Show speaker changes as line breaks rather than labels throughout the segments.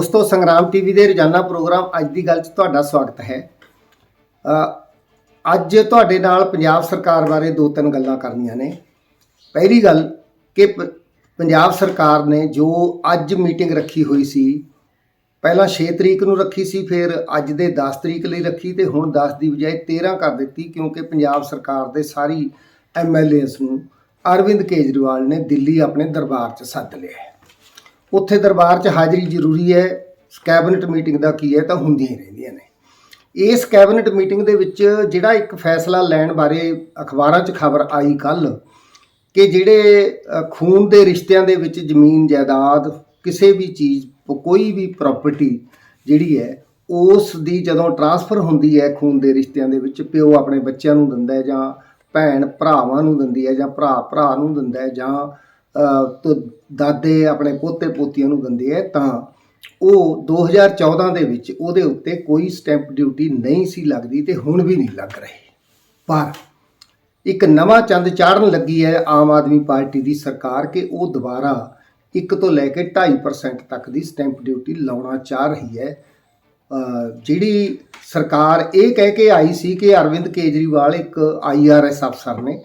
ਦੋਸਤੋ, ਸੰਗਰਾਮ ਟੀਵੀ ਦੇ ਰੋਜ਼ਾਨਾ ਪ੍ਰੋਗਰਾਮ ਅੱਜ ਦੀ ਗੱਲ 'ਚ ਤੁਹਾਡਾ ਸਵਾਗਤ ਹੈ। ਅੱਜ ਤੁਹਾਡੇ ਨਾਲ ਪੰਜਾਬ ਸਰਕਾਰ ਬਾਰੇ ਦੋ ਤਿੰਨ ਗੱਲਾਂ ਕਰਨੀਆਂ ਨੇ। ਪਹਿਲੀ ਗੱਲ ਕਿ ਪ- ਪੰਜਾਬ ਸਰਕਾਰ ਨੇ ਜੋ ਅੱਜ ਮੀਟਿੰਗ ਰੱਖੀ ਹੋਈ ਸੀ, ਪਹਿਲਾਂ 6 ਤਰੀਕ ਨੂੰ ਰੱਖੀ ਸੀ, ਫਿਰ ਅੱਜ ਦੇ 10 ਤਰੀਕ ਲਈ ਰੱਖੀ ਤੇ ਹੁਣ 10 ਦੀ ਬਜਾਏ 13 ਕਰ ਦਿੱਤੀ ਕਿਉਂਕਿ ਪੰਜਾਬ ਸਰਕਾਰ ਦੇ ਸਾਰੀ ਐਮਐਲਏਸ ਨੂੰ ਅਰਵਿੰਦ ਕੇਜਰੀਵਾਲ ਨੇ ਦਿੱਲੀ ਆਪਣੇ ਦਰਬਾਰ 'ਚ ਸੱਦ ਲਿਆ ਹੈ। ਉੱਥੇ ਦਰਬਾਰ 'ਚ ਹਾਜ਼ਰੀ ਜ਼ਰੂਰੀ ਹੈ, ਕੈਬਨਿਟ ਮੀਟਿੰਗ ਦਾ ਕੀ ਹੈ, ਤਾਂ ਹੁੰਦੀਆਂ ਹੀ ਰਹਿੰਦੀਆਂ ਨੇ। ਇਸ ਕੈਬਨਿਟ ਮੀਟਿੰਗ ਦੇ ਵਿੱਚ ਜਿਹੜਾ ਇੱਕ ਫੈਸਲਾ ਲੈਣ ਬਾਰੇ ਅਖਬਾਰਾਂ 'ਚ ਖਬਰ ਆਈ ਕੱਲ ਕਿ ਜਿਹੜੇ ਖੂਨ ਦੇ ਰਿਸ਼ਤਿਆਂ ਦੇ ਵਿੱਚ ਜ਼ਮੀਨ, ਜਾਇਦਾਦ, ਕਿਸੇ ਵੀ ਚੀਜ਼, ਕੋਈ ਵੀ ਪ੍ਰਾਪਰਟੀ ਜਿਹੜੀ ਹੈ, ਉਸ ਦੀ ਜਦੋਂ ਟਰਾਂਸਫਰ ਹੁੰਦੀ ਹੈ ਖੂਨ ਦੇ ਰਿਸ਼ਤਿਆਂ ਦੇ ਵਿੱਚ, ਪਿਓ ਆਪਣੇ ਬੱਚਿਆਂ ਨੂੰ ਦਿੰਦਾ ਹੈ ਜਾਂ ਭੈਣ ਭਰਾਵਾਂ ਨੂੰ ਦਿੰਦੀ ਹੈ ਜਾਂ ਭਰਾ ਭਰਾ ਨੂੰ ਦਿੰਦਾ ਹੈ ਜਾਂ ਦਾਦੇ ਆਪਣੇ ਪੋਤੇ ਪੋਤੀਆਂ ਨੂੰ ਦਿੰਦੇ ਹੈ ਤਾਂ ਉਹ 2014 ਦੇ ਵਿੱਚ ਉਹਦੇ ਉੱਤੇ ਕੋਈ ਸਟੈਂਪ ਡਿਊਟੀ ਨਹੀਂ ਸੀ ਲੱਗਦੀ ਤੇ ਹੁਣ ਵੀ ਨਹੀਂ ਲੱਗ ਰਹੀ। ਪਰ ਇੱਕ ਨਵਾਂ ਚੰਦ ਚਾੜਨ ਲੱਗੀ ਹੈ ਆਮ ਆਦਮੀ ਪਾਰਟੀ ਦੀ ਸਰਕਾਰ ਕਿ ਉਹ ਦੁਬਾਰਾ 1 ਤੋਂ ਲੈ ਕੇ 2.5% ਤੱਕ ਦੀ ਸਟੈਂਪ ਡਿਊਟੀ ਲਾਉਣਾ ਚਾਹ ਰਹੀ ਹੈ ਜਿਹੜੀ ਸਰਕਾਰ ਇਹ ਕਹਿ ਕੇ ਆਈ ਸੀ ਕਿ ਅਰਵਿੰਦ ਕੇਜਰੀਵਾਲ ਇੱਕ ਆਈਆਰਐਸ ਅਫਸਰ ਨੇ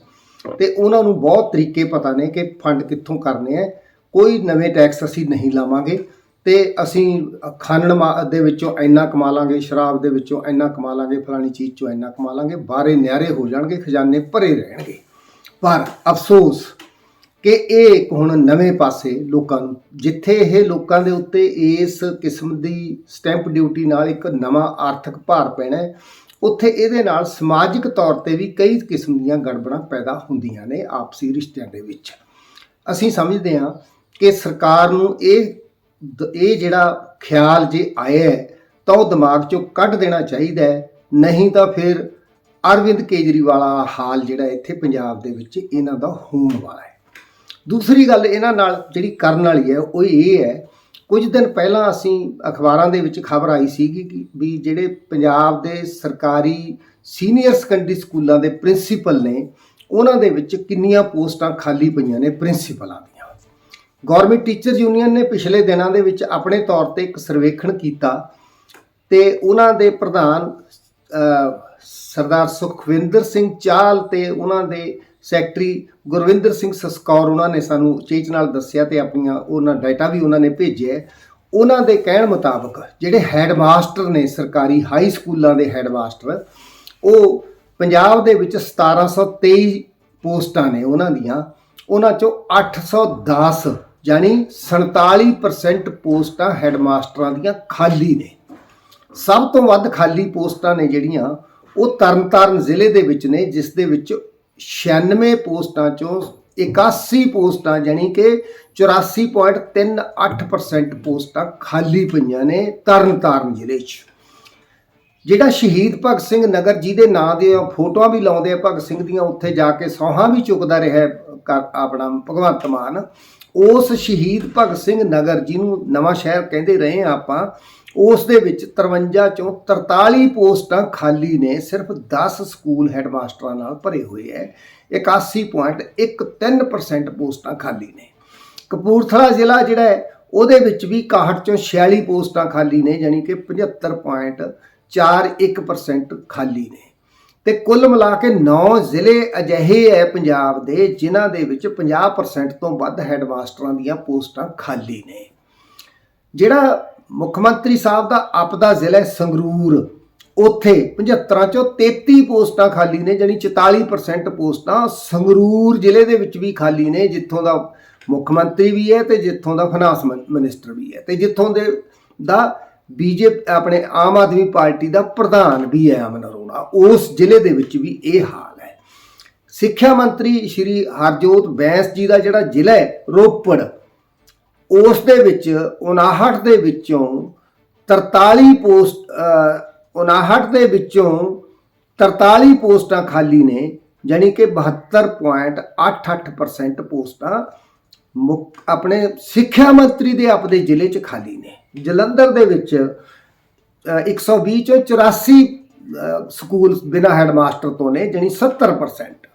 ਤੇ ਉਹਨਾਂ ਨੂੰ ਬਹੁਤ ਤਰੀਕੇ ਪਤਾ ਨੇ ਕਿ ਫੰਡ ਕਿੱਥੋਂ ਕਰਨੇ ਆ ਕੋਈ ਨਵੇਂ ਟੈਕਸ ਅਸੀਂ ਨਹੀਂ ਲਾਵਾਂਗੇ ਤੇ ਅਸੀਂ ਖਾਨਣ ਮਾ- ਦੇ ਵਿੱਚੋਂ ਇੰਨਾ ਕਮਾ ਲਾਂਗੇ, ਸ਼ਰਾਬ ਦੇ ਵਿੱਚੋਂ ਇੰਨਾ ਕਮਾ ਲਾਂਗੇ, ਫਲਾਣੀ ਚੀਜ਼ ਚੋਂ ਇੰਨਾ ਕਮਾ ਲਾਂਗੇ ਬਾਰੇ ਨਿਆਰੇ ਹੋ ਜਾਣਗੇ, ਖਜ਼ਾਨੇ ਭਰੇ ਰਹਿਣਗੇ। ਪਰ ਅਫਸੋਸ ਕਿ ਇਹ ਇੱਕ ਹੁਣ ਨਵੇਂ ਪਾਸੇ ਲੋਕਾਂ ਨੂੰ, ਜਿੱਥੇ ਇਹ ਲੋਕਾਂ ਦੇ ਉੱਤੇ ਇਸ ਕਿਸਮ ਦੀ ਸਟੈਂਪ ਡਿਊਟੀ ਨਾਲ ਇੱਕ ਨਵਾਂ ਆਰਥਿਕ ਭਾਰ ਪੈਣਾ ਹੈ, ਉੱਥੇ ਇਹਦੇ ਨਾਲ ਸਮਾਜਿਕ ਤੌਰ ਤੇ ਵੀ ਕਈ ਕਿਸਮ ਦੀਆਂ ਗੜਬੜਾਂ ਪੈਦਾ ਹੁੰਦੀਆਂ ਨੇ ਆਪਸੀ ਰਿਸ਼ਤਿਆਂ ਦੇ ਵਿੱਚ। ਅਸੀਂ ਸਮਝਦੇ ਹਾਂ ਕਿ ਸਰਕਾਰ ਨੂੰ ਇਹ ਇਹ ਜਿਹੜਾ ਖਿਆਲ ਜੇ ਆਇਆ ਹੈ, ਤਾਂ ਉਹ ਦਿਮਾਗ ਚੋਂ ਕੱਢ ਦੇਣਾ ਚਾਹੀਦਾ ਹੈ। ਨਹੀਂ ਤਾਂ ਫਿਰ ਅਰਵਿੰਦ ਕੇਜਰੀਵਾਲ ਵਾਲਾ ਹਾਲ ਜਿਹੜਾ ਇੱਥੇ ਪੰਜਾਬ ਦੇ ਵਿੱਚ ਇਹਨਾਂ ਦਾ ਹੋਣ ਵਾਲਾ ਹੈ। ਦੂਸਰੀ ਗੱਲ ਇਹਨਾਂ ਨਾਲ ਜਿਹੜੀ ਕਰਨ ਵਾਲੀ ਹੈ, ਉਹ ਇਹ ਹੈ, ਕੁਝ ਦਿਨ ਪਹਿਲਾਂ ਅਸੀਂ ਅਖਬਾਰਾਂ ਦੇ ਵਿੱਚ ਖਬਰ ਆਈ ਸੀਗੀ ਕਿ ਵੀ ਜਿਹੜੇ ਪੰਜਾਬ ਦੇ ਸਰਕਾਰੀ ਸੀਨੀਅਰ ਸੈਕੰਡਰੀ ਸਕੂਲਾਂ ਦੇ ਪ੍ਰਿੰਸੀਪਲ ਨੇ, ਉਹਨਾਂ ਦੇ ਵਿੱਚ ਕਿੰਨੀਆਂ ਪੋਸਟਾਂ ਖਾਲੀ ਪਈਆਂ ਨੇ ਪ੍ਰਿੰਸੀਪਲਾਂ ਦੀ। ਗਵਰਨਮੈਂਟ ਟੀਚਰਸ ਯੂਨੀਅਨ ਨੇ ਪਿਛਲੇ ਦਿਨਾਂ ਦੇ ਵਿੱਚ ਆਪਣੇ ਤੌਰ ਤੇ ਇੱਕ ਸਰਵੇਖਣ ਕੀਤਾ ਤੇ ਉਹਨਾਂ ਦੇ ਪ੍ਰਧਾਨ ਸਰਦਾਰ ਸੁਖਵਿੰਦਰ ਸਿੰਘ ਚਾਲ ਤੇ ਉਹਨਾਂ ਦੇ ਸੈਕਟਰੀ ਗੁਰਵਿੰਦਰ ਸਿੰਘ ਸਸਕੌਰ ਉਹਨਾਂ ਨੇ ਸਾਨੂੰ ਚੀਜ਼ ਨਾਲ ਦੱਸਿਆ ਤੇ ਆਪਣੀਆਂ ਉਹਨਾਂ ਡਾਟਾ ਵੀ ਉਹਨਾਂ ਨੇ ਭੇਜਿਆ ਉਹਨਾਂ ਦੇ ਕਹਿਣ ਮੁਤਾਬਕ ਜਿਹੜੇ ਹੈਡਮਾਸਟਰ ਨੇ ਸਰਕਾਰੀ ਹਾਈ ਸਕੂਲਾਂ ਦੇ ਹੈਡਮਾਸਟਰ, ਉਹ ਪੰਜਾਬ ਦੇ ਵਿੱਚ 1723 ਪੋਸਟਾਂ ਨੇ ਉਹਨਾਂ ਦੀਆਂ, ਉਹਨਾਂ ਚੋਂ 810 ਯਾਨੀ 47% ਪੋਸਟਾਂ ਹੈਡਮਾਸਟਰਾਂ ਦੀਆਂ ਖਾਲੀ ਨੇ। ਸਭ ਤੋਂ ਵੱਧ ਖਾਲੀ ਪੋਸਟਾਂ ਨੇ ਜਿਹੜੀਆਂ, ਉਹ ਤਰਨਤਾਰਨ ਜ਼ਿਲ੍ਹੇ ਦੇ ਵਿੱਚ ਨੇ, ਜਿਸ ਦੇ ਵਿੱਚ 96 ਪੋਸਟਾਂ ਚੋਂ 81 ਪੋਸਟਾਂ ਯਾਨੀ ਕਿ 84.38% ਪੋਸਟਾਂ ਖਾਲੀ ਪਈਆਂ ਨੇ ਤਰਨਤਾਰਨ ਜ਼ਿਲ੍ਹੇ 'ਚ। ਜਿਹੜਾ ਸ਼ਹੀਦ ਭਗਤ ਸਿੰਘ ਨਗਰ ਜਿਹਦੇ ਨਾਂ ਦੇ ਫੋਟੋਆਂ ਵੀ ਲਾਉਂਦੇ ਆ ਭਗਤ ਸਿੰਘ ਦੀਆਂ, ਉੱਥੇ ਜਾ ਕੇ ਸੌਹਾਂ ਵੀ ਚੁੱਕਦਾ ਰਿਹਾ ਕਰ- ਆਪਣਾ ਭਗਵੰਤ ਮਾਨ। ਉਸ ਸ਼ਹੀਦ ਭਗਤ ਸਿੰਘ ਨਗਰ ਜਿਹਨੂੰ ਨਵਾਂ ਸ਼ਹਿਰ ਕਹਿੰਦੇ ਰਹੇ ਆ ਆਪਾਂ, ਉਸ ਦੇ ਵਿੱਚ 53 ਚੋਂ 43 ਪੋਸਟਾਂ ਖਾਲੀ ਨੇ, ਸਿਰਫ 10 ਸਕੂਲ ਹੈਡਮਾਸਟਰਾਂ ਨਾਲ ਭਰੇ ਹੋਏ ਹੈ। 81.13% ਪੋਸਟਾਂ ਖਾਲੀ ਨੇ। ਕਪੂਰਥਲਾ ਜ਼ਿਲ੍ਹਾ ਜਿਹੜਾ ਹੈ, ਉਹਦੇ ਵਿੱਚ ਵੀ 61 ਚੋਂ 46 ਪੋਸਟਾਂ ਖਾਲੀ ਨੇ ਯਾਨੀ ਕਿ 75.41% ਖਾਲੀ ਨੇ। ਤੇ ਕੁੱਲ ਮਿਲਾ ਕੇ 9 ਜ਼ਿਲ੍ਹੇ ਅਜਿਹੇ ਹੈ ਪੰਜਾਬ ਦੇ, ਜਿਨ੍ਹਾਂ ਦੇ ਵਿੱਚ 50% ਤੋਂ ਵੱਧ ਹੈਡਮਾਸਟਰਾਂ ਦੀਆਂ ਪੋਸਟਾਂ ਖਾਲੀ ਨੇ। ਜਿਹੜਾ ਮੁੱਖ ਮੰਤਰੀ ਸਾਹਿਬ ਦਾ ਆਪਦਾ ਜ਼ਿਲ੍ਹਾ ਸੰਗਰੂਰ, ਉੱਥੇ 75 ਚੋਂ 33 ਪੋਸਟਾਂ ਖਾਲੀ ਨੇ ਜਾਨੀ 44% ਪੋਸਟਾਂ ਸੰਗਰੂਰ ਜ਼ਿਲ੍ਹੇ ਦੇ ਵਿੱਚ ਵੀ ਖਾਲੀ ਨੇ, ਜਿੱਥੋਂ ਦਾ ਮੁੱਖ ਮੰਤਰੀ ਵੀ ਹੈ ਤੇ ਜਿੱਥੋਂ ਦਾ ਫਾਈਨਾਂਸ ਮਿਨਿਸਟਰ ਵੀ ਹੈ ਤੇ ਜਿੱਥੋਂ ਦੇ, ਦਾ ਬੀਜੇ ਆਪਣੇ ਆਮ ਆਦਮੀ ਪਾਰਟੀ ਦਾ ਪ੍ਰਧਾਨ ਵੀ ਹੈ ਅਮਨ ਅਰੋੜਾ। ਉਸ ਜ਼ਿਲ੍ਹੇ ਦੇ ਵਿੱਚ ਵੀ ਇਹ ਹਾਲ ਹੈ। ਸਿੱਖਿਆ ਮੰਤਰੀ ਸ਼੍ਰੀ ਹਰਜੋਤ ਬੈਂਸ ਜੀ ਦਾ ਜਿਹੜਾ ਜ਼ਿਲ੍ਹਾ ਹੈ ਰੋਪੜ ਉਸ ਦੇ ਵਿੱਚ 59 ਦੇ ਵਿੱਚੋਂ 43 ਪੋਸਟ ਅ, 59 ਦੇ ਵਿੱਚੋਂ 43 ਪੋਸਟਾਂ ਖਾਲੀ ਨੇ ਯਾਨੀ ਕਿ 72.88% ਪੋਸਟਾਂ ਮੁੱਖ ਆਪਣੇ ਸਿੱਖਿਆ ਮੰਤਰੀ ਦੇ ਆਪਦੇ ਜ਼ਿਲ੍ਹੇ 'ਚ ਖਾਲੀ ਨੇ। ਜਲੰਧਰ ਦੇ ਵਿੱਚ ਅ, 120 ਚੋਂ 84 ਸਕੂਲ ਬਿਨਾਂ ਹੈਡਮਾਸਟਰ ਤੋਂ ਨੇ ਜਾਣੀ 70%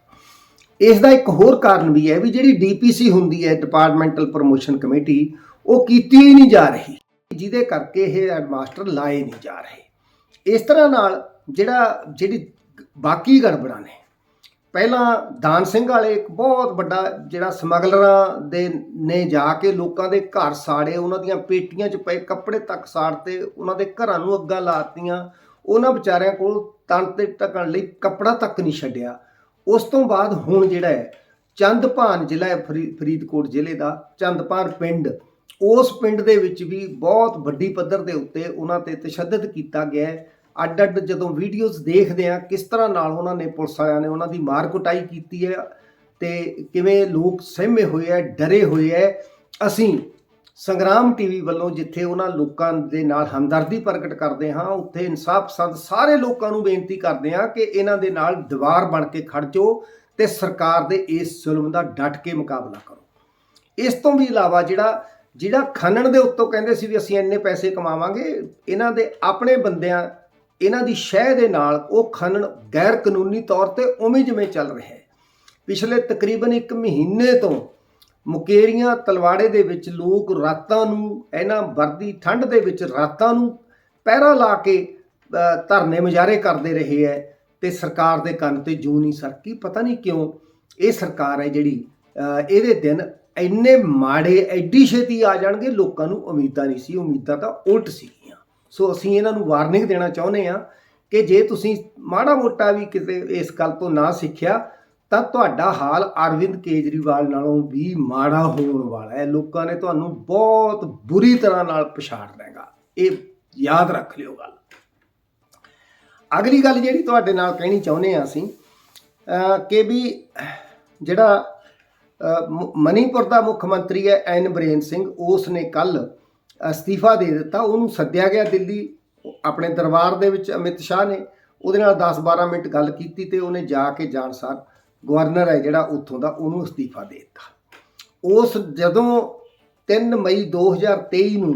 ਇਸ ਦਾ ਇੱਕ ਹੋਰ ਕਾਰਨ ਵੀ ਹੈ ਵੀ ਜਿਹੜੀ ਡੀਪੀਸੀ ਹੁੰਦੀ ਹੈ ਡਿਪਾਰਟਮੈਂਟਲ ਪ੍ਰੋਮੋਸ਼ਨ ਕਮੇਟੀ ਉਹ ਕੀਤੀ ਹੀ ਨਹੀਂ ਜਾ ਰਹੀ ਜਿਹਦੇ ਕਰਕੇ ਇਹ ਹੈਡਮਾਸਟਰ ਲਾਏ ਨਹੀਂ ਜਾ ਰਹੇ। ਇਸ ਤਰ੍ਹਾਂ ਨਾਲ ਜਿਹੜਾ ਜਿਹੜੀ ਬਾਕੀ ਗੜਬੜਾਂ ਨੇ ਪਹਿਲਾਂ ਦਾਨ ਸਿੰਘ ਵਾਲੇ ਇੱਕ ਬਹੁਤ ਵੱਡਾ ਜਿਹੜਾ ਸਮਗਲਰਾਂ ਦੇ ਨੇ ਜਾ ਕੇ ਲੋਕਾਂ ਦੇ ਘਰ ਸਾੜੇ, ਉਹਨਾਂ ਦੀਆਂ ਪੇਟੀਆਂ 'ਚ ਪਏ ਕੱਪੜੇ ਤੱਕ ਸਾੜਤੇ, ਉਹਨਾਂ ਦੇ ਘਰਾਂ ਨੂੰ ਅੱਗਾਂ ਲਾਤੀਆਂ। ਉਹਨਾਂ ਵਿਚਾਰਿਆਂ ਕੋਲ ਤਣ ਤੇ ਢਕਣ ਲਈ ਕੱਪੜਾ ਤੱਕ ਨਹੀਂ ਛੱਡਿਆ। ਉਸ ਤੋਂ ਬਾਅਦ ਹੁਣ ਜਿਹੜਾ ਹੈ ਚੰਦਪਾਨ ਜ਼ਿਲ੍ਹਾ ਹੈ ਫਰੀ- ਫਰੀਦਕੋਟ ਜ਼ਿਲ੍ਹੇ ਦਾ ਚੰਦਪਾਨ ਪਿੰਡ। ਉਸ ਪਿੰਡ ਦੇ ਵਿੱਚ ਵੀ ਬਹੁਤ ਵੱਡੀ ਪੱਧਰ ਦੇ ਉੱਤੇ ਉਹਨਾਂ ਤੇ ਤਸ਼ੱਦਦ ਕੀਤਾ ਗਿਆ ਹੈ। ਅੱਡ ਅੱਡ ਜਦੋਂ ਵੀਡੀਓਜ਼ ਦੇਖਦੇ ਆ ਕਿਸ ਤਰ੍ਹਾਂ ਨਾਲ ਉਹਨਾਂ ਨੇ ਪੁਲਿਸ ਵਾਲਿਆਂ ਨੇ ਉਹਨਾਂ ਦੀ ਮਾਰ ਕੁਟਾਈ ਕੀਤੀ ਹੈ ਤੇ ਕਿਵੇਂ ਲੋਕ ਸਹਿਮੇ ਹੋਏ ਆ ਡਰੇ ਹੋਏ ਆ ਅਸੀਂ ਸੰਗਰਾਮ ਟੀਵੀ ਵੱਲੋਂ ਜਿੱਥੇ ਉਹਨਾਂ ਲੋਕਾਂ ਦੇ ਨਾਲ ਹਮਦਰਦੀ ਪ੍ਰਗਟ ਕਰਦੇ ਹਾਂ, ਉੱਥੇ ਇਨਸਾਫ ਪਸੰਦ ਸਾਰੇ ਲੋਕਾਂ ਨੂੰ ਬੇਨਤੀ ਕਰਦੇ ਹਾਂ ਕਿ ਇਹਨਾਂ ਦੇ ਨਾਲ ਦੀਵਾਰ ਬਣ ਕੇ ਖੜ ਜਾਓ ਤੇ ਸਰਕਾਰ ਦੇ ਇਸ ਜ਼ੁਲਮ ਦਾ ਡਟ ਕੇ ਮੁਕਾਬਲਾ ਕਰੋ। ਇਸ ਤੋਂ ਵੀ ਇਲਾਵਾ ਜਿਹੜਾ ਜਿਹੜਾ ਖਨਣ ਦੇ ਉੱਤੋਂ ਕਹਿੰਦੇ ਸੀ ਵੀ ਅਸੀਂ ਇੰਨੇ ਪੈਸੇ ਕਮਾਵਾਂਗੇ, ਇਹਨਾਂ ਦੇ ਆਪਣੇ ਬੰਦਿਆਂ ਇਹਨਾਂ ਦੀ ਸ਼ਹਿ ਦੇ ਨਾਲ ਉਹ ਖਨਣ ਗੈਰ ਕਾਨੂੰਨੀ ਤੌਰ ਤੇ ਉਵੇਂ ਜਿਵੇਂ ਚੱਲ ਰਿਹਾ ਹੈ। ਪਿਛਲੇ ਤਕਰੀਬਨ 1 ਮਹੀਨੇ ਤੋਂ ਮੁਕੇਰੀਆਂ, ਤਲਵਾੜੇ ਦੇ ਵਿੱਚ ਲੋਕ ਰਾਤਾਂ ਨੂੰ, ਇਹਨਾਂ ਵਰਦੀ ਠੰਡ ਦੇ ਵਿੱਚ ਰਾਤਾਂ ਨੂੰ ਪਹਿਰਾ ਲਾ ਕੇ ਧਰਨੇ ਮੁਜ਼ਾਹਰੇ ਕਰਦੇ ਰਹੇ ਹੈ ਤੇ ਸਰਕਾਰ ਦੇ ਕੰਨ ਤੇ ਜੂ ਨਹੀਂ ਸਰਕੀ। ਪਤਾ ਨਹੀਂ ਕਿਉਂ ਇਹ ਸਰਕਾਰ ਹੈ ਜਿਹੜੀ ਇਹਦੇ ਦਿਨ ਇੰਨੇ ਮਾੜੇ, ਐਡੀ ਛੇਤੀ ਆ ਜਾਣਗੇ, ਲੋਕਾਂ ਨੂੰ ਉਮੀਦਾਂ ਨਹੀਂ ਸੀ, ਉਮੀਦਾਂ ਤਾਂ ਉਲਟ ਸੀ। ਸੋ ਅਸੀਂ ਇਹਨਾਂ ਨੂੰ ਵਾਰਨਿੰਗ ਦੇਣਾ ਚਾਹੁੰਦੇ ਆ ਕਿ ਜੇ ਤੁਸੀਂ ਮਾੜਾ ਮੋਟਾ ਵੀ ਕਿਤੇ ਇਸ ਗੱਲ ਤੋਂ ਨਾ ਸਿੱਖਿਆ, ਤਾਂ ਤੁਹਾਡਾ ਹਾਲ ਅਰਵਿੰਦ ਕੇਜਰੀਵਾਲ ਨਾਲੋਂ ਵੀ ਮਾੜਾ ਹੋਣ ਵਾਲਾ ਹੈ। ਲੋਕਾਂ ਨੇ ਤੁਹਾਨੂੰ ਬਹੁਤ ਬੁਰੀ ਤਰ੍ਹਾਂ ਨਾਲ ਪਛਾੜ ਲੈਗਾ ਇਹ ਯਾਦ ਰੱਖ ਲਿਓ ਗੱਲ। ਅਗਲੀ ਗੱਲ ਜਿਹੜੀ ਤੁਹਾਡੇ ਨਾਲ ਕਹਿਣੀ ਚਾਹੁੰਦੇ ਆ ਅਸੀਂ ਕਿ ਵੀ ਜਿਹੜਾ, ਅਹ ਮਣੀਪੁਰ ਦਾ ਮੁੱਖ ਮੰਤਰੀ ਹੈ ਐਨ ਬਰੇਨ ਸਿੰਘ, ਉਸ ਨੇ ਕੱਲ ਅਸਤੀਫਾ ਦੇ ਦਿੱਤਾ, ਉਹਨੂੰ ਸੱਦਿਆ ਗਿਆ ਦਿੱਲੀ। ਆਪਣੇ ਦਰਬਾਰ ਦੇ ਵਿੱਚ ਅਮਿਤ ਸ਼ਾਹ ਨੇ ਉਹਦੇ ਨਾਲ 10-12 ਮਿੰਟ ਗੱਲ ਕੀਤੀ ਤੇ ਉਹਨੇ ਜਾ ਕੇ ਜਾਣਸਾਰ ਗਵਰਨਰ ਹੈ ਜਿਹੜਾ ਉੱਥੋਂ ਦਾ ਉਹਨੂੰ ਅਸਤੀਫਾ ਦੇ ਦਿੱਤਾ। ਉਸ ਜਦੋਂ 3 ਮਈ 2023 ਨੂੰ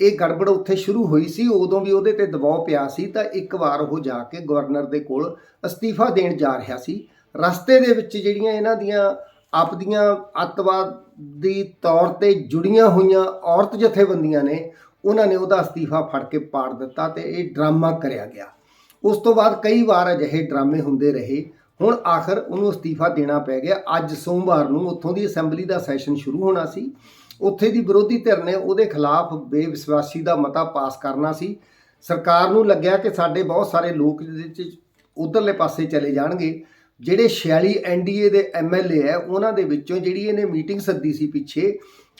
ਇਹ ਗੜਬੜ ਉੱਥੇ ਸ਼ੁਰੂ ਹੋਈ ਸੀ, ਉਦੋਂ ਵੀ ਉਹਦੇ ਤੇ ਦਬਾਅ ਪਿਆ ਸੀ, ਤਾਂ ਇੱਕ ਵਾਰ ਉਹ ਜਾ ਕੇ ਗਵਰਨਰ ਦੇ ਕੋਲ ਅਸਤੀਫਾ ਦੇਣ ਜਾ ਰਿਹਾ ਸੀ। ਰਸਤੇ ਦੇ ਵਿੱਚ ਜਿਹੜੀਆਂ ਇਹਨਾਂ ਦੀਆਂ ਆਪਦੀਆਂ ਅੱਤਵਾਦ ਦੀ ਤੌਰ ਤੇ ਜੁੜੀਆਂ ਹੋਈਆਂ ਔਰਤ ਜਥੇਬੰਦੀਆਂ ਨੇ, ਉਹਨਾਂ ਨੇ ਉਹਦਾ ਅਸਤੀਫਾ ਫੜ ਕੇ ਪਾੜ ਦਿੱਤਾ ਤੇ ਇਹ ਡਰਾਮਾ ਕਰਿਆ ਗਿਆ। ਉਸ ਤੋਂ ਬਾਅਦ ਕਈ ਵਾਰ ਅਜਿਹੇ ਡਰਾਮੇ ਹੁੰਦੇ ਰਹੇ। ਹੁਣ ਆਖਰ ਉਹਨੂੰ ਅਸਤੀਫਾ ਦੇਣਾ ਪੈ ਗਿਆ। ਅੱਜ ਸੋਮਵਾਰ ਨੂੰ ਉੱਥੋਂ ਦੀ ਅਸੈਂਬਲੀ ਦਾ ਸੈਸ਼ਨ ਸ਼ੁਰੂ ਹੋਣਾ ਸੀ। ਉੱਥੇ ਦੀ ਵਿਰੋਧੀ ਧਿਰ ਨੇ ਉਹਦੇ ਖਿਲਾਫ ਬੇਵਿਸ਼ਵਾਸੀ ਦਾ ਮਤਾ ਪਾਸ ਕਰਨਾ ਸੀ। ਸਰਕਾਰ ਨੂੰ ਲੱਗਿਆ ਕਿ ਸਾਡੇ ਬਹੁਤ ਸਾਰੇ ਲੋਕ ਜਿਹਦੇ ਚ ਉਧਰਲੇ ਪਾਸੇ ਚਲੇ ਜਾਣਗੇ। ਜਿਹੜੇ 46 ਐਨਡੀਏ ਦੇ ਐਮਐਲਏ ਹੈ, ਉਹਨਾਂ ਦੇ ਵਿੱਚੋਂ ਜਿਹੜੀ ਇਹਨੇ ਮੀਟਿੰਗ ਸੱਦੀ ਸੀ ਪਿੱਛੇ,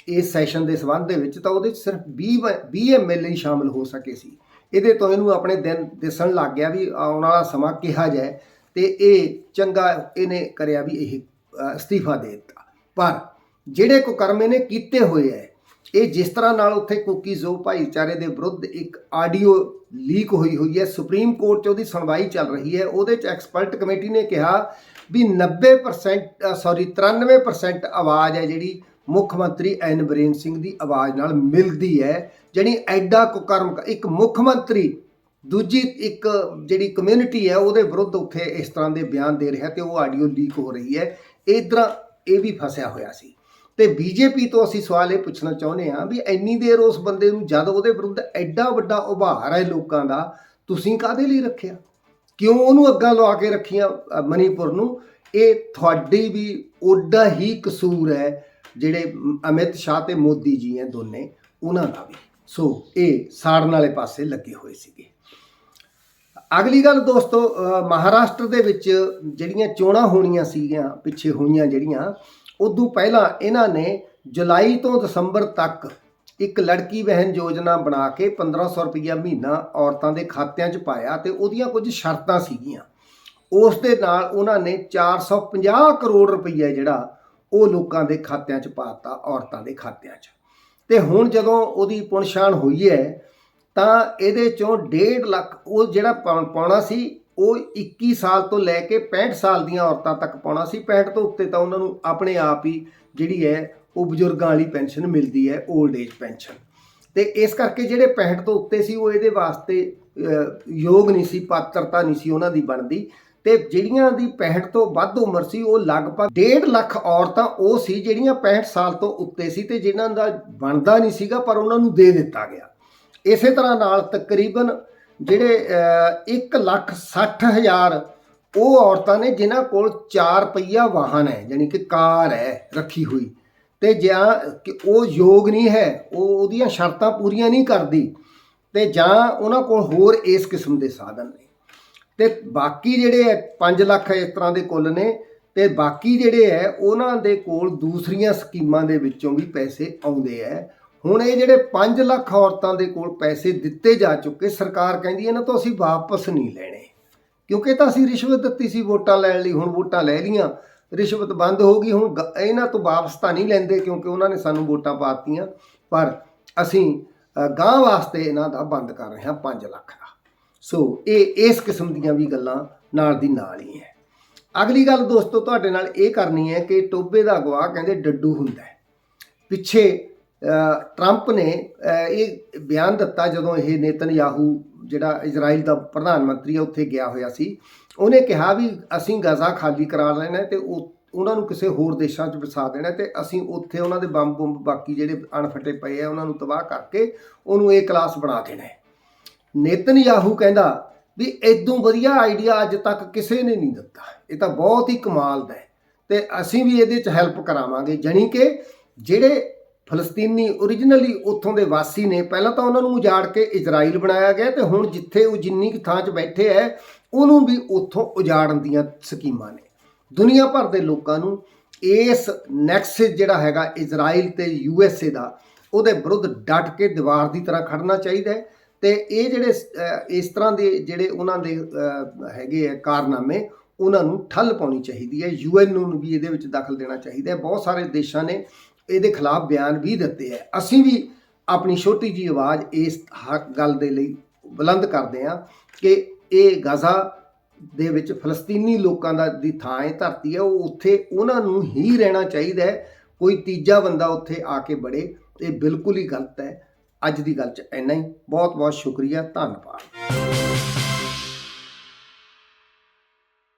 ਇਸ ਸੈਸ਼ਨ ਦੇ ਸਬੰਧ ਦੇ ਵਿੱਚ, ਤਾਂ ਉਹਦੇ ਚ ਸਿਰਫ 20 ਵ- 20 ਐਮਐਲਏ ਹੀ ਸ਼ਾਮਲ ਹੋ ਸਕੇ ਸੀ। ਇਹਦੇ ਤੋਂ ਇਹਨੂੰ ਆਪਣੇ ਦਿਨ ਦਿਸਣ ਲੱਗ ਗਿਆ ਵੀ ਆਉਣ ਵਾਲਾ ਸਮਾਂ ਕਿਹਾ ਜਾਏ, ਤੇ ਇਹ ਚੰਗਾ ਇਹਨੇ ਕਰਿਆ ਵੀ ਇਹ ਅਸਤੀਫਾ ਦੇ ਦਿੱਤਾ। ਪਰ ਜਿਹੜੇ ਕੁਕਰਮ ਇਹਨੇ ਕੀਤੇ ਹੋਏ ਐ ਇਹ ਜਿਸ ਤਰ੍ਹਾਂ ਨਾਲ ਉੱਥੇ ਕੁਕੀਜ਼ੋ ਭਾਈਚਾਰੇ ਦੇ ਵਿਰੁੱਧ ਇੱਕ ਆਡੀਓ ਲੀਕ ਹੋਈ ਹੋਈ ਹੈ, ਸੁਪਰੀਮ ਕੋਰਟ 'ਚ ਉਹਦੀ ਸੁਣਵਾਈ ਚੱਲ ਰਹੀ ਹੈ, ਉਹਦੇ 'ਚ ਐਕਸਪਰਟ ਕਮੇਟੀ ਨੇ ਕਿਹਾ ਵੀ 90% ਸੌਰੀ 93% ਆਵਾਜ਼ ਹੈ ਜਿਹੜੀ ਮੁੱਖ ਮੰਤਰੀ ਐਨ ਬਰੇਨ ਸਿੰਘ ਦੀ ਆਵਾਜ਼ ਨਾਲ ਮਿਲਦੀ ਹੈ ਜਿਹੜੀ ਐਡਾ ਕੁਕਰਮ ਇੱਕ ਮੁੱਖ ਮੰਤਰੀ, ਦੂਜੀ ਇੱਕ ਜਿਹੜੀ ਕਮਿਊਨਿਟੀ ਹੈ ਉਹਦੇ ਵਿਰੁੱਧ ਉੱਥੇ ਇਸ ਤਰ੍ਹਾਂ ਦੇ ਬਿਆਨ ਦੇ ਰਿਹਾ ਤੇ ਉਹ ਆਡੀਓ ਲੀਕ ਹੋ ਰਹੀ ਹੈ ਇਧਰ ਇਹ ਵੀ ਫਸਿਆ ਹੋਇਆ ਸੀ। ਤੇ ਬੀਜੇਪੀ ਤੋਂ ਅਸੀਂ ਸਵਾਲ ਇਹ ਪੁੱਛਣਾ ਚਾਹੁੰਦੇ ਹਾਂ ਵੀ ਇੰਨੀ ਦੇਰ ਉਸ ਬੰਦੇ ਨੂੰ ਜਦ ਉਹਦੇ ਵਿਰੁੱਧ ਐਡਾ ਵੱਡਾ ਉਭਾਰ ਹੈ ਲੋਕਾਂ ਦਾ, ਤੁਸੀਂ ਕਾਦੇ ਲਈ ਰੱਖਿਆ? ਕਿਉਂ ਉਹਨੂੰ ਅੱਗਾ ਲਵਾ ਕੇ ਰੱਖੀਆਂ ਮਨੀਪੁਰ ਨੂੰ? ਇਹ ਤੁਹਾਡੀ ਵੀ ਓਡਾ ਹੀ ਕਸੂਰ ਹੈ ਜਿਹੜੇ ਅਮਿਤ ਸ਼ਾਹ ਤੇ ਮੋਦੀ ਜੀ ਹੈ ਦੋਨੇ, ਉਹਨਾਂ ਦਾ ਵੀ। ਸੋ ਇਹ ਸਾੜਨ ਵਾਲੇ ਪਾਸੇ ਲੱਗੇ ਹੋਏ ਸੀਗੇ। ਅਗਲੀ ਗੱਲ ਦੋਸਤੋ ਮਹਾਰਾਸ਼ਟਰ ਦੇ ਵਿੱਚ ਜਿਹੜੀਆਂ ਚੋਣਾਂ ਹੋਣੀਆਂ ਸੀਗੀਆਂ, ਪਿੱਛੇ ਹੋਈਆਂ ਜਿਹੜੀਆਂ ਉਦੋਂ ਪਹਿਲਾਂ ਇਹਨਾਂ ਨੇ ਜੁਲਾਈ ਤੋਂ ਦਸੰਬਰ ਤੱਕ ਇੱਕ ਲੜਕੀ ਬਹਿਨ ਯੋਜਨਾ ਬਣਾ ਕੇ 1500 ਰੁਪਈਆ ਮਹੀਨਾ ਔਰਤਾਂ ਦੇ ਖਾਤਿਆਂ 'ਚ ਪਾਇਆ ਤੇ ਉਹਦੀਆਂ ਕੁਝ ਸ਼ਰਤਾਂ ਸੀਗੀਆਂ। ਉਸ ਦੇ ਨਾਲ ਉਹਨਾਂ ਨੇ 450 ਕਰੋੜ ਰੁਪਈਆ ਜਿਹੜਾ ਉਹ ਲੋਕਾਂ ਦੇ ਖਾਤਿਆਂ 'ਚ ਪਾਤਾ, ਔਰਤਾਂ ਦੇ ਖਾਤਿਆਂ 'ਚ। ਤੇ ਹੁਣ ਜਦੋਂ ਉਹਦੀ ਪੁਣਛਾਣ ਹੋਈ ਹੈ, ਤਾਂ ਇਹਦੇ ਚੋਂ 1.5 ਲੱਖ ਉਹ ਜਿਹੜਾ ਪਾ- ਪਾਉਣਾ ਸੀ ਉਹ 21 ਸਾਲ ਤੋਂ ਲੈ ਕੇ 65 ਸਾਲ ਦੀਆਂ ਔਰਤਾਂ ਤੱਕ ਪਾਉਣਾ ਸੀ। 65 ਤੋਂ ਉੱਤੇ ਤਾਂ ਉਹਨਾਂ ਨੂੰ ਆਪਣੇ ਆਪ ਹੀ ਜਿਹੜੀ ਹੈ, ਉਹ ਬਜ਼ੁਰਗਾਂ ਵਾਲੀ ਪੈਨਸ਼ਨ ਮਿਲਦੀ ਹੈ 올ਡ ਏਜ ਪੈਨਸ਼ਨ। ਤੇ ਇਸ ਕਰਕੇ ਜਿਹੜੇ 65 ਤੋਂ ਉੱਤੇ ਸੀ, ਉਹ ਇਹਦੇ ਵਾਸਤੇ ਯੋਗ ਨਹੀਂ ਸੀ, ਪਾਤਰਤਾ ਨਹੀਂ ਸੀ ਉਹਨਾਂ ਦੀ ਬਣਦੀ। ਤੇ ਜਿਹੜੀਆਂ ਦੀ 65 ਤੋਂ ਵੱਧ ਉਮਰ ਸੀ, ਉਹ ਲਗਭਗ 1.5 ਲੱਖ ਔਰਤਾਂ ਉਹ ਸੀ ਜਿਹੜੀਆਂ 65 ਸਾਲ ਤੋਂ ਉੱਤੇ ਸੀ ਤੇ ਜਿਨ੍ਹਾਂ ਦਾ ਬਣਦਾ ਨਹੀਂ ਸੀਗਾ, ਪਰ ਉਹਨਾਂ ਨੂੰ ਦੇ ਦਿੱਤਾ ਗਿਆ। ਇਸੇ ਤਰ੍ਹਾਂ ਨਾਲ ਤਕਰੀਬਨ ਜਿਹੜੇ 1 ਲੱਖ 60 ਹਜ਼ਾਰ ਉਹ ਔਰਤਾਂ ਨੇ ਜਿਨ੍ਹਾਂ ਕੋਲ 4 ਪਹੀਆ ਵਾਹਨ ਹੈ ਯਾਨੀ ਕਿ ਕਾਰ ਹੈ, ਰੱਖੀ ਹੋਈ। ਤੇ ਜਾਂ ਕਿ ਉਹ ਯੋਗ ਨਹੀਂ ਹੈ, ਉਹ ਉਹਦੀਆਂ ਸ਼ਰਤਾਂ ਪੂਰੀਆਂ ਨਹੀਂ ਕਰਦੀ, ਤੇ ਜਾਂ ਉਹਨਾਂ ਕੋਲ ਹੋਰ ਇਸ ਕਿਸਮ ਦੇ ਸਾਧਨ ਨੇ। ਤੇ ਬਾਕੀ ਜਿਹੜੇ 5 ਲੱਖ ਇਸ ਤਰ੍ਹਾਂ ਦੇ ਕੁੱਲ ਨੇ, ਤੇ ਬਾਕੀ ਜਿਹੜੇ ਹੈ, ਉਹਨਾਂ ਦੇ ਕੋਲ ਦੂਸਰੀਆਂ ਸਕੀਮਾਂ ਦੇ ਵਿੱਚੋਂ ਵੀ ਪੈਸੇ ਆਉਂਦੇ ਹੈ। ਹੁਣ ਇਹ ਜਿਹੜੇ 5 ਲੱਖ ਔਰਤਾਂ ਦੇ ਕੋਲ ਪੈਸੇ ਦਿੱਤੇ ਜਾ ਚੁੱਕੇ ਸਰਕਾਰ ਕਹਿੰਦੀ ਇਹਨਾਂ ਤੋਂ ਅਸੀਂ ਵਾਪਸ ਨਹੀਂ ਲੈਣੇ। ਕਿਉਂਕਿ ਤਾਂ ਅਸੀਂ ਰਿਸ਼ਵਤ ਦਿੱਤੀ ਸੀ ਵੋਟਾਂ ਲੈਣ ਲਈ ਹੁਣ ਵੋਟਾਂ ਲੈ ਲੀਆਂ ਰਿਸ਼ਵਤ ਬੰਦ ਹੋ ਗਈ ਹੁਣ ਗ- ਇਹਨਾਂ ਤੋਂ ਵਾਪਸ ਤਾਂ ਨਹੀਂ ਲੈਂਦੇ ਕਿਉਂਕਿ ਉਹਨਾਂ ਨੇ ਸਾਨੂੰ ਵੋਟਾਂ ਪਾਤੀਆਂ। ਪਰ ਅਸੀਂ ਅ, ਗਾਂ ਵਾਸਤੇ ਇਹਨਾਂ ਦਾ ਬੰਦ ਕਰ ਰਹੇ ਹਾਂ 5 ਲੱਖ ਦਾ। ਸੋ ਇਹ ਇਸ ਕਿਸਮ ਦੀਆਂ ਵੀ ਗੱਲਾਂ ਨਾਲ ਦੀ ਨਾਲ ਹੀ ਹੈ। ਅਗਲੀ ਗੱਲ ਦੋਸਤੋ ਤੁਹਾਡੇ ਨਾਲ ਇਹ ਕਰਨੀ ਹੈ ਕਿ ਟੋਬੇ ਦਾ ਗਵਾਹ ਕਹਿੰਦੇ ਡੱਡੂ ਹੁੰਦਾ ਪਿੱਛੇ ਟਰੰਪ ਨੇ ਇਹ ਬਿਆਨ ਦਿੱਤਾ ਜਦੋਂ ਇਹ ਨੇਤਨਯਾਹੂ, ਜਿਹੜਾ ਇਜ਼ਰਾਈਲ ਦਾ ਪ੍ਰਧਾਨ ਮੰਤਰੀ ਹੈ ਉੱਥੇ ਗਿਆ ਹੋਇਆ ਸੀ। ਉਹਨੇ ਕਿਹਾ ਵੀ ਅਸੀਂ ਗਜ਼ਾ ਖਾਲੀ ਕਰਾ ਲੈਣਾ ਹੈ ਤੇ ਉਹ, ਉਹਨਾਂ ਨੂੰ ਕਿਸੇ ਹੋਰ ਦੇਸ਼ਾਂ 'ਚ ਵਸਾ ਦੇਣਾ ਹੈ ਤੇ ਅਸੀਂ ਉੱਥੇ ਉਹਨਾਂ ਦੇ ਬੰਬ ਬੰਬ ਬਾਕੀ ਜਿਹੜੇ ਅਣਫਟੇ ਪਏ ਆ, ਉਹਨਾਂ ਨੂੰ ਤਬਾਹ ਕਰਕੇ ਉਹਨੂੰ ਇਹ ਕਲਾਸ ਬਣਾ ਦੇਣਾ ਹੈ। ਨੇਤਨਯਾਹੂ ਕਹਿੰਦਾ ਵੀ ਇਦੋਂ ਵਧੀਆ ਆਈਡੀਆ ਅੱਜ ਤੱਕ ਕਿਸੇ ਨੇ ਨਹੀਂ ਦਿੱਤਾ। ਇਹ ਤਾਂ ਬਹੁਤ ਹੀ ਕਮਾਲ ਦਾ ਹੈ। ਤੇ ਅਸੀਂ ਵੀ ਇਹਦੇ 'ਚ ਹੈਲਪ ਕਰਾਵਾਂਗੇ। ਜਣੀ ਕਿ ਜਿਹੜੇ ਫਲਸਤੀਨੀ origignally ਉੱਥੋਂ ਦੇ ਵਾਸੀ ਨੇ। ਪਹਿਲਾਂ ਤਾਂ ਉਹਨਾਂ ਨੂੰ ਉਜਾੜ ਕੇ ਇਜ਼ਰਾਈਲ ਬਣਾਇਆ ਗਿਆ ਤੇ ਹੁਣ ਜਿੱਥੇ ਉਹ ਜਿੰਨੀ ਕੁ ਥਾਂ 'ਚ ਬੈਠੇ ਐ, ਉਹਨੂੰ ਵੀ ਉੱਥੋਂ ਉਜਾੜਨ ਦੀਆਂ ਸਕੀਮਾਂ ਨੇ। ਦੁਨੀਆ ਭਰ ਦੇ ਲੋਕਾਂ ਨੂੰ ਇਸ ਨੈਕਸਸ ਜਿਹੜਾ ਹੈਗਾ ਇਜ਼ਰਾਈਲ ਤੇ ਯੂਐਸਏ ਦਾ, ਉਹਦੇ ਵਿਰੁੱਧ ਡਟ ਕੇ ਦੀਵਾਰ ਦੀ ਤਰ੍ਹਾਂ ਖੜਨਾ ਚਾਹੀਦਾ ਹੈ ਤੇ ਇਹ ਜਿਹੜੇ ਇਸ ਤਰ੍ਹਾਂ ਦੇ ਜਿਹੜੇ ਉਹਨਾਂ ਦੇ ਹੈਗੇ ਆ ਕਾਰਨਾਮੇ, ਉਹਨਾਂ ਨੂੰ ਠੱਲ ਪਾਉਣੀ ਚਾਹੀਦੀ ਹੈ ਯੂਐਨ ਨੂੰ ਵੀ ਇਹਦੇ ਵਿੱਚ ਦਖਲ ਦੇਣਾ ਚਾਹੀਦਾ ਹੈ ਬਹੁਤ ਸਾਰੇ ਦੇਸ਼ਾਂ ਨੇ ਇਹਦੇ ਖਿਲਾਫ ਬਿਆਨ ਵੀ ਦਿੱਤੇ ਹੈ। ਅਸੀਂ ਵੀ ਆਪਣੀ ਛੋਟੀ ਜੀ ਆਵਾਜ਼ ਇਸ ਹ- ਗੱਲ ਦੇ ਲਈ ਬੁਲੰਦ ਕਰਦੇ ਹਾਂ ਕਿ ਇਹ ਗਜ਼ਾ ਦੇ ਵਿੱਚ ਫਲਸਤੀਨੀ ਲੋਕਾਂ ਦਾ ਦੀ ਥਾਂ ਹੈ, ਧਰਤੀ ਹੈ, ਉਹ ਉੱਥੇ ਉਹਨਾਂ ਨੂੰ ਹੀ ਰਹਿਣਾ ਚਾਹੀਦਾ ਹੈ। ਕੋਈ ਤੀਜਾ ਬੰਦਾ ਉੱਥੇ ਆ ਕੇ ਬੜੇ, ਇਹ ਬਿਲਕੁਲ ਹੀ ਗਲਤ ਹੈ। ਅੱਜ ਦੀ ਗੱਲ 'ਚ ਇੰਨਾ ਹੀ। ਬਹੁਤ ਬਹੁਤ ਸ਼ੁਕਰੀਆ। ਧੰਨਵਾਦ।